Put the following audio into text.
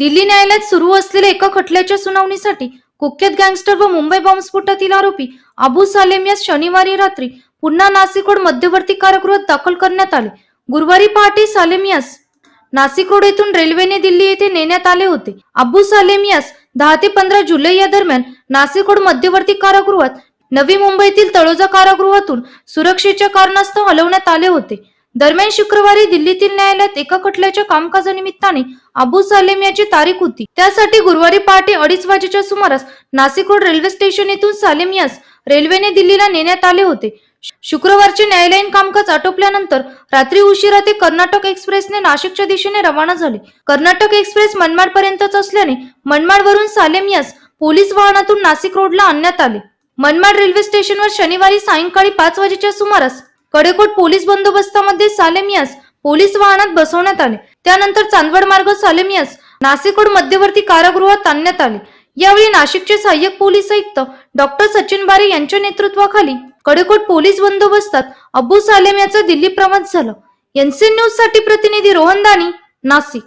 दिल्ली न्यायालयात सुरू असलेल्या एका खटल्याच्या सुनावणीसाठी कुख्यात गँगस्टर व मुंबई बॉम्बस्फोटातील आरोपी अबू सालेम यास शनिवारी रात्री पुन्हा नाशिक रोड मध्यवर्ती कारागृहात दाखल करण्यात आले. गुरुवारी पहाटे सालेम यास नाशिक रोड येथून रेल्वेने दिल्ली येथे नेण्यात आले होते. अबू सालेम यास दहा ते पंधरा जुलै या दरम्यान नाशिक रोड मध्यवर्ती कारागृहात नवी मुंबईतील तळोजा कारागृहातून सुरक्षेच्या कारणास्तव हलवण्यात आले होते. दरम्यान शुक्रवारी दिल्लीतील न्यायालयात एका खटल्याच्या कामकाजानिमित्ताने अबू सालेम याची तारीख होती. त्यासाठी गुरुवारी पहाटे अडीच वाजेच्या सुमारास नाशिक रोड रेल्वे स्टेशन येथून सालेम यास रेल्वेने दिल्लीला नेण्यात आले होते. शुक्रवारचे न्यायालयीन कामकाज आटोपल्यानंतर रात्री उशिरा ते कर्नाटक एक्सप्रेसने नाशिकच्या दिशेने रवाना झाले. कर्नाटक एक्सप्रेस मनमाड पर्यंतच असल्याने मनमाडवरून सालेम यास पोलीस वाहनातून नाशिक रोडला आणण्यात आले. मनमाड रेल्वे स्टेशनवर शनिवारी सायंकाळी पाच वाजेच्या सुमारास कडेकोट पोलीस बंदोबस्तामध्ये सालेम यास पोलीस वाहनात बसवण्यात आले. त्यानंतर चांदवड मार्ग सालेम यास मध्यवर्ती कारागृहात आणण्यात आले. यावेळी नाशिकचे सहाय्यक पोलीस आयुक्त डॉक्टर सचिन बारे यांच्या नेतृत्वाखाली कडेकोट पोलीस बंदोबस्तात अबू सालेम याचा दिल्ली प्रवास झाला. एनसी न्यूजसाठी प्रतिनिधी रोहन दानी नाशिक.